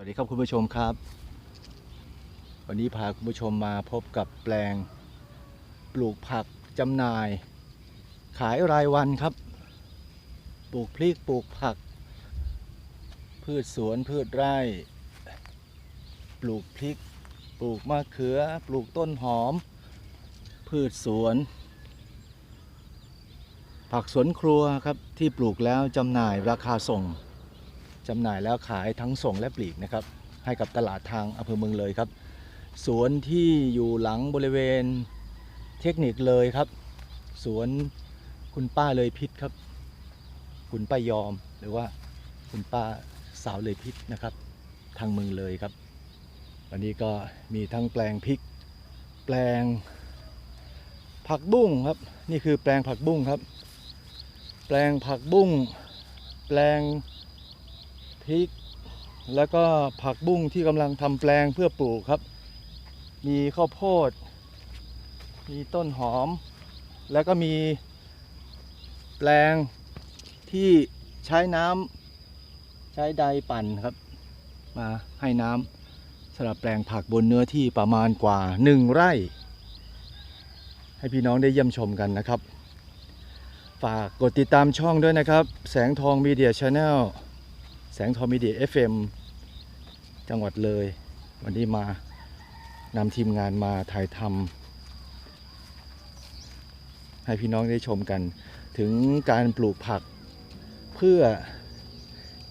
วัสดีครับคุณผู้ชมครับ วันนี้พาคุณผู้ชมมาพบกับแปลงปลูกผักจำหน่าย ขายรายวันครับ ปลูกพริกปลูกผัก พืชสวนพืชไร่ ปลูกพริก ปลูกมะเขือ ปลูกต้นหอม พืชสวน ผักสวนครัวครับที่ปลูกแล้วจำหน่ายราคาส่ง จำหน่ายแล้วขายทั้งส่งและปลีกนะครับ ให้กับตลาดทางอำเภอเมืองเลยครับ สวนที่อยู่หลังบริเวณเทคนิคเลยครับ สวนคุณป้าเลยพิษครับ คุณป้ายอมหรือว่าคุณป้าสาวเลยพิษนะครับ ทางเมืองเลยครับ วันนี้ก็มีทั้งแปลงพริก แปลงผักบุ้งครับ นี่คือแปลงผักบุ้งครับ แปลงผักบุ้ง แปลง ริก แล้วก็ผักบุ้งที่กำลังทำแปลงเพื่อปลูกครับ มีข้าวโพด มีต้นหอม แล้วก็มีแปลงที่ใช้น้ำใช้ไดปั่นครับ มาให้น้ำสำหรับแปลงผักบนเนื้อที่ประมาณกว่า1ไร่ ให้พี่น้องได้เยี่ยมชมกันนะครับ ฝากกดติดตามช่องด้วยนะครับ แสงทองมีเดียชาแนล แสงทอมมีเดีย FM จังหวัดเลย วันนี้มานำทีมงานมาถ่ายทำให้พี่น้องได้ชมกัน ถึงการปลูกผักเพื่อ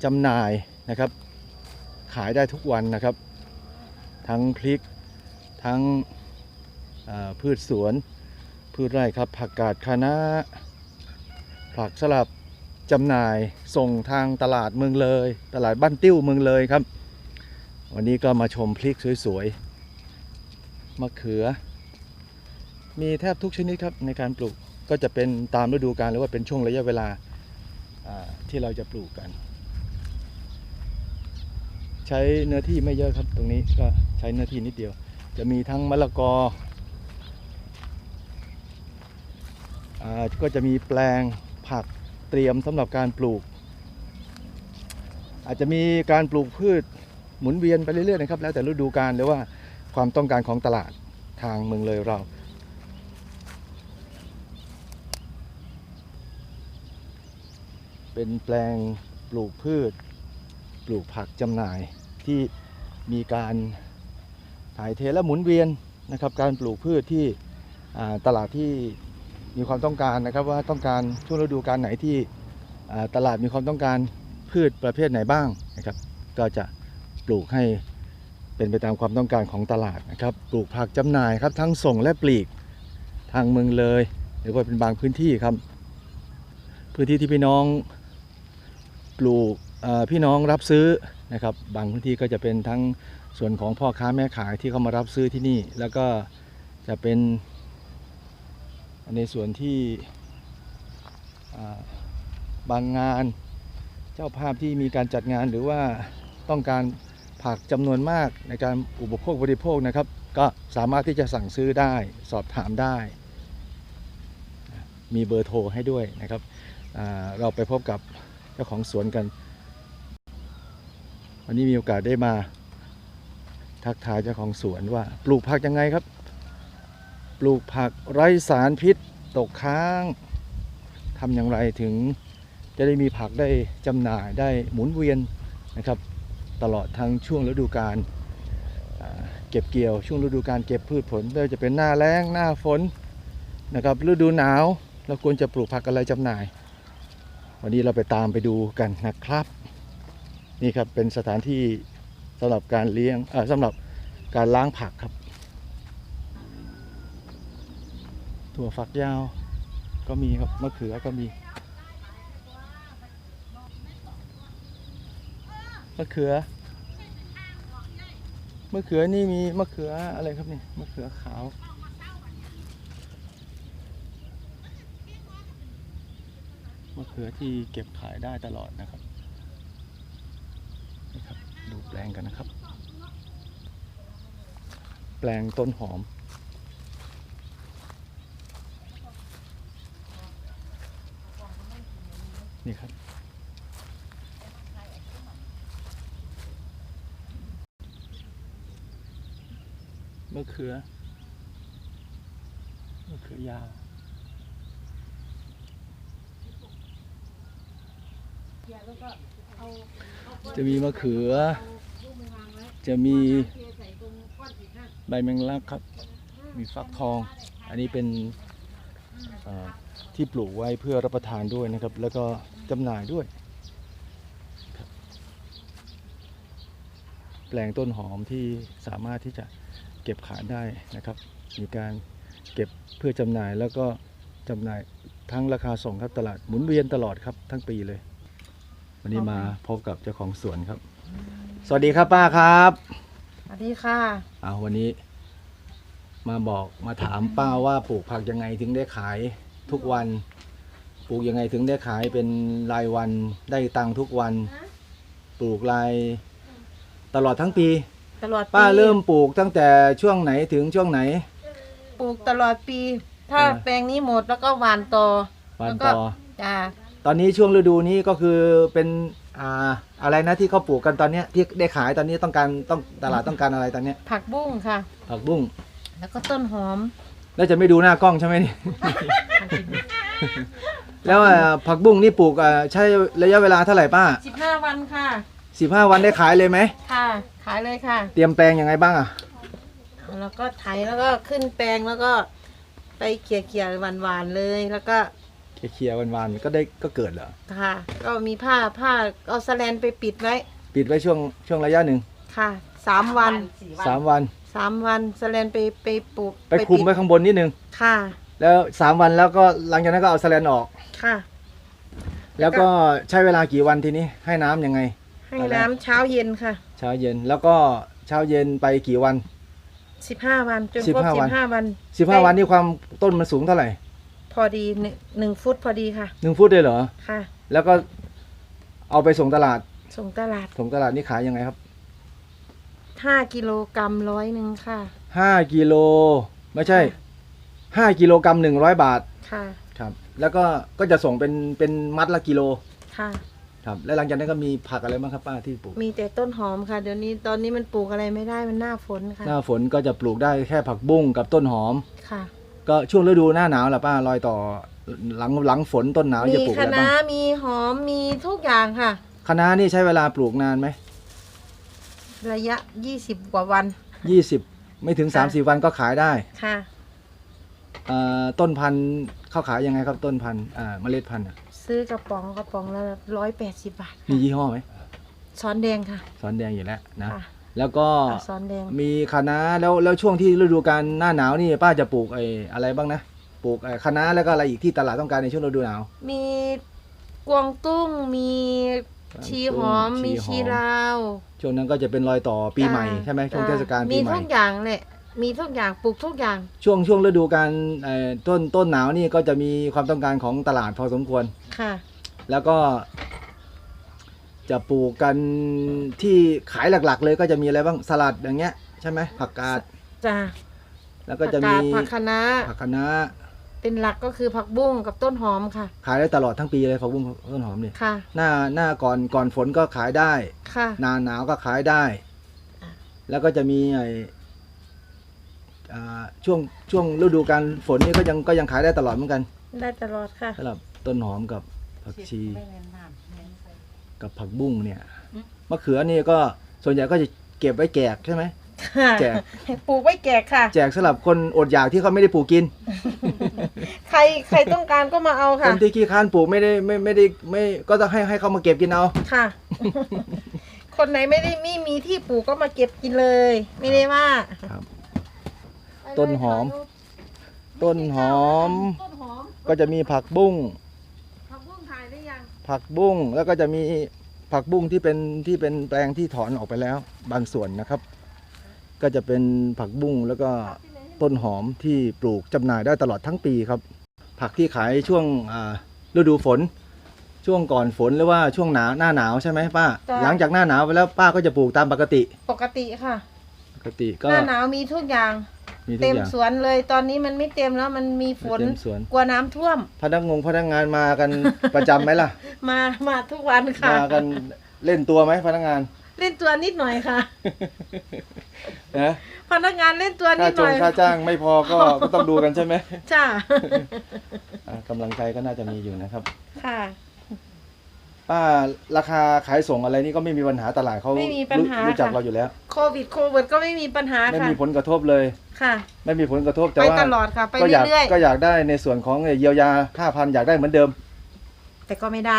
จำหน่ายนะครับ ขายได้ทุกวันนะครับ ทั้งพริกทั้งพืชสวน พืชไร่ครับผักกาดคะน้าผักสลับ จำหน่ายส่งทางตลาดเมืองเลย ตลาดบ้านติ้วเมืองเลยครับ วันนี้ก็มาชมพริกสวยๆมะเขือ มีแทบทุกชนิดครับในการปลูกก็จะเป็นตามฤดูกาลหรือว่าเป็นช่วงระยะเวลาที่เราจะปลูกกัน ใช้เนื้อที่ไม่เยอะครับตรงนี้ก็ใช้เนื้อที่นิดเดียว จะมีทั้งมะละกออก็จะมีแปลงผัก เตรียมสำหรับการปลูก อาจจะมีการปลูกพืชหมุนเวียนไปเรื่อยๆนะครับ แล้วแต่ฤดูกาลหรือว่าความต้องการของตลาดทางเมืองเลยเรา เป็นแปลงปลูกพืช ปลูกผักจำหน่ายที่มีการถ่ายเทและหมุนเวียนนะครับ การปลูกพืชที่ตลาดที่ มีความต้องการนะครับว่าต้องการช่วงฤดูกาลไหนที่ตลาดมีความต้องการพืชประเภทไหนบ้างนะครับ ก็จะปลูกให้เป็นไปตามความต้องการของตลาดนะครับ ปลูกผักจำหน่ายครับทั้งส่งและปลีกทางเมืองเลย หรือว่าเป็นบางพื้นที่ครับ พื้นที่ที่พี่น้องปลูกพี่น้องรับซื้อนะครับ บางพื้นที่ก็จะเป็นทั้งส่วนของพ่อค้าแม่ขายที่เขามารับซื้อที่นี่ แล้วก็จะเป็น ในส่วนที่บางงานเจ้าภาพที่มีการจัดงานหรือว่าต้องการผักจำนวนมากในการอุปโภคบริโภคนะครับ ก็สามารถที่จะสั่งซื้อได้สอบถามได้ มีเบอร์โทรให้ด้วยนะครับเราไปพบกับเจ้าของสวนกัน วันนี้มีโอกาสได้มา ทักทายเจ้าของสวนว่าปลูกผักยังไงครับ ปลูกผักไร้สารพิษตกค้างทำอย่างไรถึงจะได้มีผักได้จำหน่ายได้หมุนเวียนนะครับ ตลอดทั้งช่วงฤดูกาลเก็บเกี่ยวช่วงฤดูกาลเก็บพืชผลไม่ว่าจะเป็นหน้าแล้งหน้าฝนนะครับฤดูหนาวเราควรจะปลูกผักอะไรจำหน่าย วันนี้เราไปตามไปดูกันนะครับ นี่ครับเป็นสถานที่สำหรับการเลี้ยงสำหรับการล้างผักครับ ถั่วฝักยาว ก็มีครับมะเขือก็มีมะเขือมะเขือนี่มีมะเขืออะไรครับนี่มะเขือขาวมะเขือที่เก็บขายได้ตลอดนะครับนี่ครับ ดูแปลงกันนะครับ แปลงต้นหอม นี่ครับ มะเขือ มะเขือยาวจะมีมะเขือ จะมีใบแมงลักครับ มีฟักทอง อันนี้เป็น ที่ปลูกไว้เพื่อรับประทานด้วยนะครับ แล้วก็จำหน่ายด้วยครับแปลงต้นหอมที่สามารถที่จะเก็บขายได้นะครับ มีการเก็บเพื่อจำหน่ายแล้วก็จำหน่ายทั้งราคาส่งครับตลาดหมุนเวียนตลอดครับทั้งปีเลย วันนี้มาพบกับเจ้าของสวนครับ สวัสดีครับป้าครับ สวัสดีค่ะ เอาวันนี้ มาบอกมาถามป้าว่าปลูกผักยังไงถึงได้ขายทุกวัน ปลูกยังไงถึงได้ขายเป็นรายวันได้ตังค์ทุกวัน ปลูกรายตลอดทั้งปี ตลอดปีป้าเริ่มปลูกตั้งแต่ช่วงไหนถึงช่วงไหน ปลูกตลอดปี ถ้าอ่าแปลงนี้หมดแล้วก็หวานต่อวันแล้วก็ต่อจ้าตอนนี้ช่วงฤดูนี้ก็คือเป็นอ่าอะไรนะที่เขาปลูกกันตอนเนี้ยที่ได้ขายตอนนี้ต้องการต้องตลาดต้องการอะไรตอนเนี้ยผักบุ้งค่ะ ผักบุ้ง แล้วก็ต้นหอม แล้วจะไม่ดูหน้ากล้องใช่ไหมนี่แล้วอ่าผักบุ้งนี่ปลูกอ่าใช้ระยะเวลาเท่าไหร่ป้า15วันค่ะ สิบห้าวันได้ขายเลยไหม ค่ะ ขายเลยค่ะ เตรียมแปลงยังไงบ้างอะ แล้วก็ไถแล้วก็ขึ้นแปลงแล้วก็ไปเขี่ยเขี่ยหวานหวานๆเลยแล้วก็เคลียร์ๆวันๆก็ได้ก็เกิดเหรอ ค่ะ ก็มีผ้าผ้าเอาสแลนไปปิดไว้ ปิดไว้ช่วงช่วงระยะหนึ่ง ค่ะสามวันสามวัน สามวันสแลนไปไปปลูกไปคลุมปิดไว้ข้างบนนิดนึง ค่ะแล้วสามวันแล้วก็หลังจากนั้นก็เอาแสแลนออก ค่ะ แล้วก็ใช้เวลากี่วันทีนี้ให้น้ำยังไง ให้อะไรน้ำเช้าเย็นค่ะเช้าเย็นแล้วก็เช้าเย็นไปกี่วัน สิบห้าวันจนสิบครบห้าสิวันบห้าวันสิบห้าวันนี่ความต้นมันสูงเท่าไหร่พอดีหนึ่งหนึ่งฟุตพอดีค่ะหนึ่งฟุตเลยเหรอ ค่ะ แล้วก็เอาไปส่งตลาด ส่งตลาดส่งตลาดนี่ขายยังไงครับ ห้ากิโลกรัมร้อยหนึ่งค่ะ ห้ากิโลไม่ใช่ห้ากิโลกรัมหนึ่งร้อยบาทค่ะ ครับ แล้วก็ก็จะส่งเป็นเป็นมัดละกิโลค่ะ ครับ แล้วหลังจากนั้นก็มีผักอะไรบ้างครับป้าที่ปลูก มีแต่ต้นหอมค่ะ เดี๋ยวนี้ตอนนี้มันปลูกอะไรไม่ได้มันหน้าฝนค่ะ หน้าฝนก็จะปลูกได้แค่ผักบุ้งกับต้นหอม ค่ะ ก็ช่วงฤดูหน้าหนาวแหละป้ารอยต่อหลังหลังฝนต้นหนาวมีจะปลูกคะอะไรน้าบ้างมีหอมมีทุกอย่างค่ะ คะน้านี่ใช้เวลาปลูกนานไหม ระยะยี่สิบกว่าวันยี่สิบไม่ถึงค่ะสามสี่วันก็ขายได้ค่ะเอ่อต้นพันธุ์เข้าขายยังไงครับต้นพันธุ์อ่าเมล็ดพันธุ์อะซื้อกระป๋องกระป๋องละร้อยแปดสิบบาทมียี่ห้อไหมช้อนแดงค่ะสอนแดงอยู่แล้วนะ ค่ะแล้วก็เอาช้อนแดงมีคะน้าแล้วแล้วช่วงที่ฤดูกาลหน้าหนาวนี่ป้าจะปลูกไอ้อะไรบ้างนะปลูกไอ้คะน้าแล้วก็อะไรอีกที่ตลาดต้องการในช่วงฤดูหนาวมีกวางตุ้งมี ชีหอมชีมีหอมชีลาว ช่วงนั้นก็จะเป็นรอยต่อปีใหม่ใช่ไหมช่วงเทศกาลมีปีใหม่ ทุกอย่างแหละมีทุกอย่างปลูกทุกอย่าง ช่วงช่วงฤดูกาลเอ่อต้นต้นหนาวนี่ก็จะมีความต้องการของตลาดพอสมควรค่ะ แล้วก็ จะปลูกกันที่ขายหลักๆ เลยก็จะมีอะไรบ้างสลัดอย่างเงี้ย ใช่ไหมผักกาดจ้าแล้วก็จะมีผักคะน้าผักคะน้า เป็นหลักก็คือผักบุ้งกับต้นหอมค่ะ ขายได้ตลอดทั้งปีเลยผักบุ้งต้นหอมนี่ค่ะ หน้าหน้าก่อนก่อนฝนก็ขายได้ ค่ะ หนาหนาวก็ขายได้อะแล้วก็จะมีไออ่าช่วงช่วงฤดูการฝนนี่ก็ยังก็ยังขายได้ตลอดเหมือนกันได้ตลอดค่ะ สำหรับต้นหอมกับผักชี กับผักบุ้งเนี่ยมะเขือนี่ก็ส่วนใหญ่ก็จะเก็บไว้แจกใช่ไหมค่ะ แจก ปลูกไว้แจกค่ะ แจกสำหรับคนอดอยากที่เขาไม่ได้ปลูกกิน ใครใครต้องการก็มาเอาคค่ะ นที่ขี้ค้านปลูกไม่ได้ไม่ไม่ได้ไม่ก็ต้องให้ให้เขามาเก็บกินเอา ค่ะ คนไหนไม่ได้ไม่มีที่ปลูกก็มาเก็บกินเลย ไม่ได้ว่าครับไปเลยต้นหอมค่ะต้นหอม ต้นหอมก็จะมีผักบุ้ง ผักบุ้งถ่ายได้ยังผักบุ้งแล้วก็จะมีผักบุ้งที่เป็นที่เป็นแปลงที่ถอนออกไปแล้ว บางส่วนนะครับ ก็จะเป็นผักบุ้งแล้วก็ต้นหอมที่ปลูกจำหน่ายได้ตลอดทั้งปีครับ ผักที่ขายช่วงอ่าฤดูฝน ช่วงก่อนฝนหรือว่าช่วงหนาวหน้าหนาวใช่ไหมป้า จ้ะ หลังจากหน้าหนาวไปแล้วป้าก็จะปลูกตามปกติปกติค่ะ ปกติก็หน้าหนาวมีทุกอย่าง มีทุกเต็มอย่าง สวนเลย ตอนนี้มันไม่เต็มแล้วมันมีฝนเต็มสวน กลัวน้ำท่วม พนักงงพนักงานมากัน ประจำไหมล่ะ มามาทุกวันค่ะ มากันเล่นตัวไหมพนักงาน เล่นตัวนิดหน่อยค่ะ นะพนักงานเล่นตัวนิค่าดจหน่งอยค่าจ้างไม่พอก็ ก็ต้องดูกันใช่ไหมจ้าอ่ากำลังใจก็น่าจะมีอยู่นะครับค่ะ ป้าราคาขายส่งอะไรนี่ก็ไม่มีปัญหาตลาดเขาไม่มีปัญหารู้จักค่ะ เราอยู่แล้ว โควิดโควิดก็ไม่มีปัญหาไม่ค่ะมีผลกระทบเลย ค่ะ ไม่มีผลกระทบแต่ไปว่าตลอดค่ะ ไปก็อยากเรื่อยก็อยากได้ในส่วนของเยียวยาห้าพันอยากได้เหมือนเดิม ๆแต่ก็ไม่ได้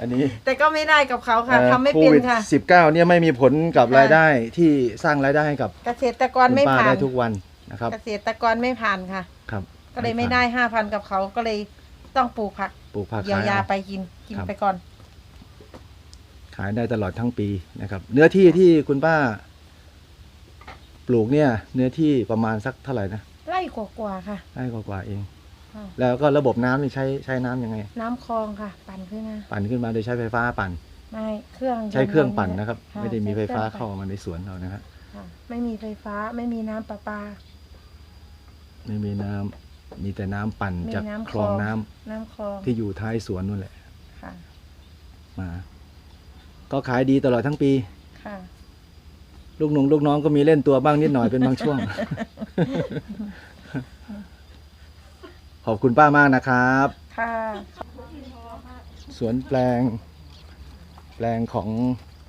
อันนี้แต่ก็ไม่ได้กับเขาค่ะอ่อทำไม่โคเป็นวิดค่ะ สิบเก้าเนี่ยไม่มีผลกับค่ะ รายได้ที่สร้างรายได้ให้กับเกษตรกรคุณไม่ป้าผ่านได้ทุกวันนะครับเกษตรกรไม่ผ่านค่ะ ครับก็เลยไม่ได้ห้าพันกับเขาก็เลยต้องปลูกผักปลูกผักเยียขายวยาเอาไปกินกินครับ ไปก่อน ขายได้ตลอดทั้งปีนะครับ เนื้อที่ที่คุณป้า ปลูกเนี่ย เนื้อที่ประมาณสักเท่าไหร่นะไล่กว่าๆค่ะไร่กว่าๆเอง ค่ะ แล้วก็ระบบน้ำนี่ใช้ใช้น้ำยังไง น้ำคลองค่ะ ปั่นขึ้นมาปั่นขึ้นมาโดยใช้ไฟฟ้าปั่น ไม่เครื่องใช้เครื่องยต์ปั่นนะครับะไม่ได้มีไฟฟ้าใช้คเข้ารื่องมาในสวนเรานะครับปั่นค่ะไม่มีไฟฟ้าไม่มีน้ำประปา ไม่มีน้ำมีแต่น้ำปั่นมีจากน้ำคลองน้ำน้ำคลองที่อยู่ท้ายสวนนู่นแหละค่ะ มา ก็ขายดีตลอดทั้งปี ค่ะ ลูกหนุ่งลูกน้องก็มีเล่นตัวบ้างนิดหน่อยเป็นบางช่วง ขอบคุณป้ามากนะครับ ค่ะสวนแปลง แปลงของ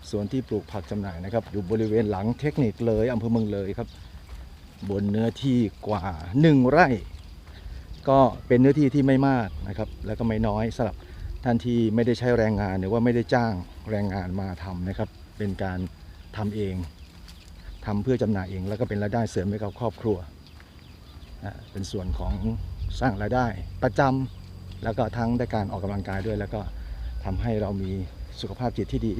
สวนที่ปลูกผักจำหน่ายนะครับ อยู่บริเวณหลังเทคนิคเลยอำเภอเมืองเลยครับ บนเนื้อที่กว่าหนึ่งไร่ ก็เป็นเนื้อที่ที่ไม่มากนะครับ แล้วก็ไม่น้อยสำหรับท่านที่ไม่ได้ใช้แรงงานหรือว่าไม่ได้จ้างแรงงานมาทำนะครับ เป็นการทำเองทำเพื่อจำหน่ายเอง แล้วก็เป็นรายได้เสริมให้กับครอบครัวอ่าเป็นส่วนของ สร้างรายได้ประจำแล้วก็ทั้งได้การออกกำลังกายด้วย แล้วก็ทำให้เรามีสุขภาพจิตที่ดี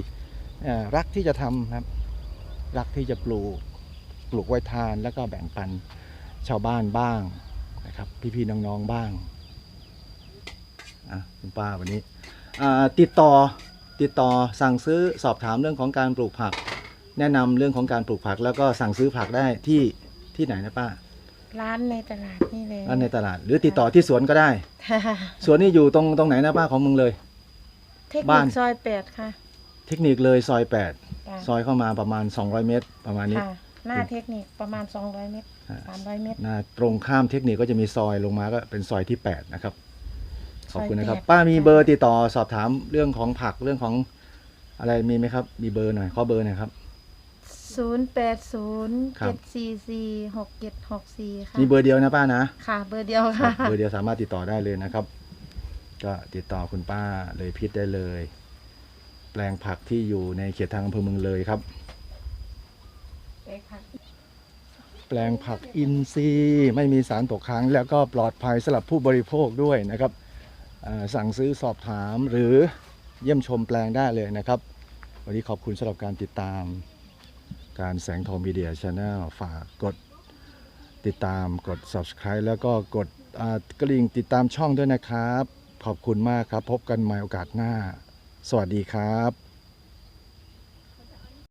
รักที่จะทำครับ รักที่จะปลูกปลูกไว้ทาน แล้วก็แบ่งปันชาวบ้านบ้างนะครับ พี่ๆน้องๆบ้างอะคุณป้าวันนี้ติดต่อติดต่อสั่งซื้อสอบถามเรื่องของการปลูกผัก แนะนำเรื่องของการปลูกผัก แล้วก็สั่งซื้อผักได้ที่ที่ไหนนะป้า ร้านในตลาดนี่เลยร้านในตลาด หรือติดต่อที่สวนก็ได้ สวนนี่อยู่ตรงตรงไหนนะป้าของเมึงเลย เทคบ้านินคซอยแปดค่ะเทคนิคเลยซอยจ้ะ8ซอยเข้ามาประมาณ 200 เมตร ประมาณนี้ ค่ะ หน้าเทคนิคประมาณ 200 เมตร อ่า 300 เมตรหน้าตรงข้ามเทคนิคก็จะมีซอยลงมาก็เป็นซอยที่ 8 นะครับ ขอบคุณนะครับ ซอยแปด ป้ามีเบอร์ติดต่อสอบถามเรื่องของผักเรื่องของอะไรมีไหมครับ มีเบอร์หน่อยขอเบอร์หน่อยครับ 080ครับ744 6764ค่ะมีเบอร์เดียวนะป้านะ ค่ะ เบอร์เดียวครัค่ะ บเบอร์เดียวสามารถติดต่อได้เลยนะครับ ก็ติดต่อคุณป้าเลยพิษได้เลย แปลงผักที่อยู่ในเขตทางอำเภอเมืองเลยครับ แปลงผักอินทรีย์ไม่มีสารตกค้าง แล้วก็ปลอดภัยสำหรับผู้บริโภคด้วยนะครับอ่าสั่งซื้อสอบถามหรือเยี่ยมชมแปลงได้เลยนะครับ วันนี้ขอบคุณสำหรับการติดตาม การแสงทองมีเดียชาแนลฝากกดติดตามกด subscribe แล้วก็กดกระดิ่งติดตามช่องด้วยนะครับ ขอบคุณมากครับ พบกันใหม่โอกาสหน้า สวัสดีครับ